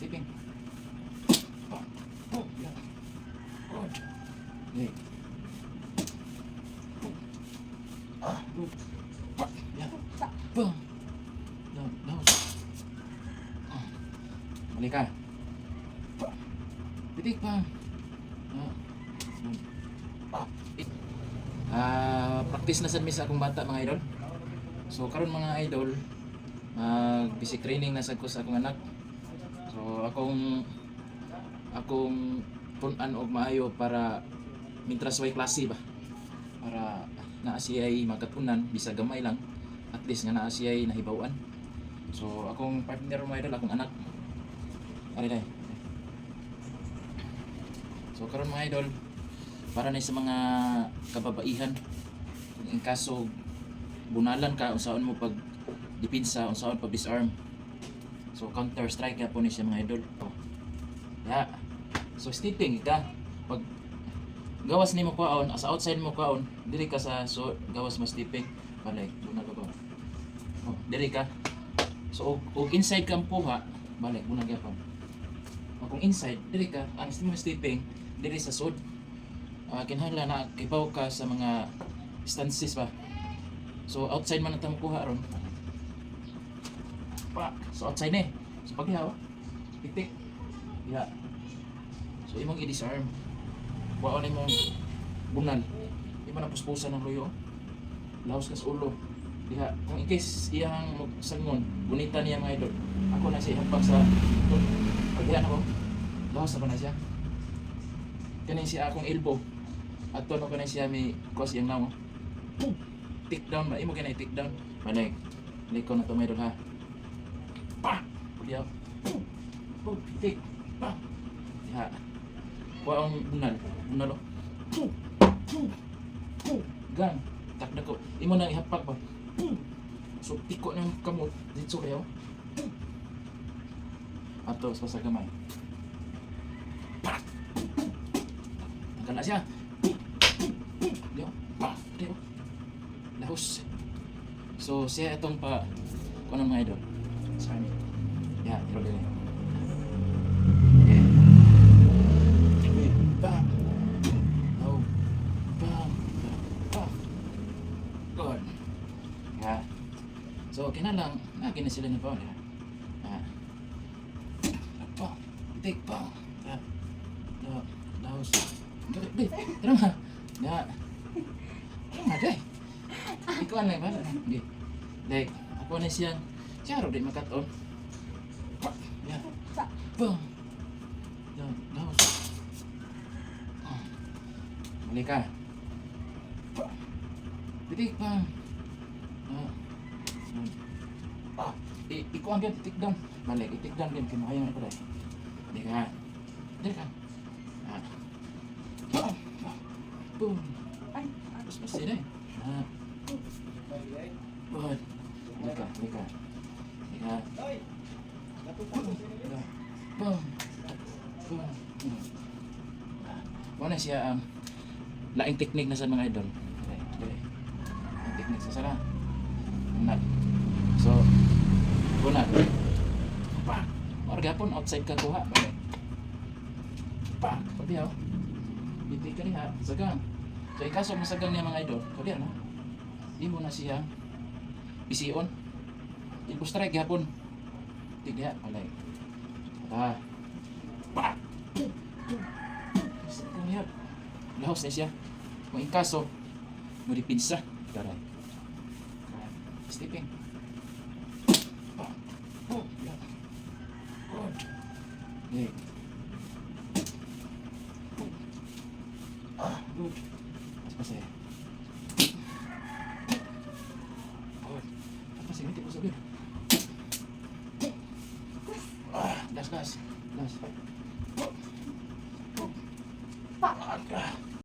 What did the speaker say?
Stepping. Pa. Oh, yeah. Good. Okay. Ah, good. Yeah. Boom. Down, down. Ah. Balik ka. Pa. Ah. Ah, practice na sa mis akong bata mga idol. So karon mga idol, mag basic training na sad ko sa akong anak. So akong akong punan og maayo para mintras way klase ba. Para naa siya ay magkatunan bisa gamay lang at least nga naa siya ay nahibawan. So akong partner mga idol akong anak. Ari dai. So karon mga idol, para na sa mga kababaihan kung in kaso bunalan ka unsaon mo pag dipinsa unsaon pag disarm so counter strike po ni siya mga idol. Oh. ya. So stepping ka. Pag gawas nimo kwaon sa outside mo kwaon diri ka sa so gawas mas stepping balik bunag ka ba oh diri ka. So og, og inside kang puha balik bunag gyapon. O kung inside diri ka. Ang mo stepping diri sa sud. Uh, kinahanglan na kibaw ka sa mga stances ba? So outside man ang kuha ron. Pa so outside ni so pagyaw titik ya so imong i-disarm. Ni mo bunal. Di man ang puspusan ng luyo. Laos ka sa ulo. Diha kung in case iyang sangon gunita niya mga idol. Ako na siya hampak sa pagdihan ako laos na ba na siya. Kanin siya akong elbow. At tono ko na siya may cause yung naw Boom! tick down ba? Imo kanay tick down. Balik balik ko na to medol ha Boom! Boom! tick pa diha kuha ang bunal bunal o Boom! Boom! Boom! gang takda ko imo na ihapak ba Boom! so tiko ng kamot dito kayo ato sa gamay pa Tanggal na siya. Di ba? Pa, di ba? Lahos. So, siya itong pa, kung ano mga idol. Sa kanya. Yeah, pero din. Yeah. Wait, bam. Oh. Bam. Bam. Good. Yeah. So, kinalang, nagin na sila ni Paul. Yeah. Pa. Take pa. Yeah. Yeah. Lahos. Dali, dali. Tara ma. Ya. Tara ma, dali. Ikaw ano ba? Di. Dali. Ako na siya. Siya ro di makaton. Pa. Boom. Ya, daos. Ah. Balik ka. Pa. Titik pa. Ah. Ah. I ikaw ang titik down. Balik, itik down din. Kinahayang ito dahil. Balik ka. Balik ka. Ah. Boom. Boom. Ay, Tapos mas sila eh. Ah. Good. Lika, lika. Lika. Boom. Boom. Boom. Hmm. Ah. Muna siya um, laing teknik na sa mga idol. Okay, okay. Laing teknik sa sala. Unat. So, unat. Pa. Orga pun outside ka kuha. Okay. Pa. Pabiyaw. Bitik ka niya. Sagang. So, ikaso masagang niya mga idol. Kaya no? Di mo na siya ision. Ilbo strike gapon. Tiga, palay. Ah. Pa. Sagang niya. Lahos na siya. Kung. Taray. Stepping. Pa. Oh, yeah. Good. Mas pasaya, hindi ko sabihin. Ah, gas, gas. Gas. pa. Ah,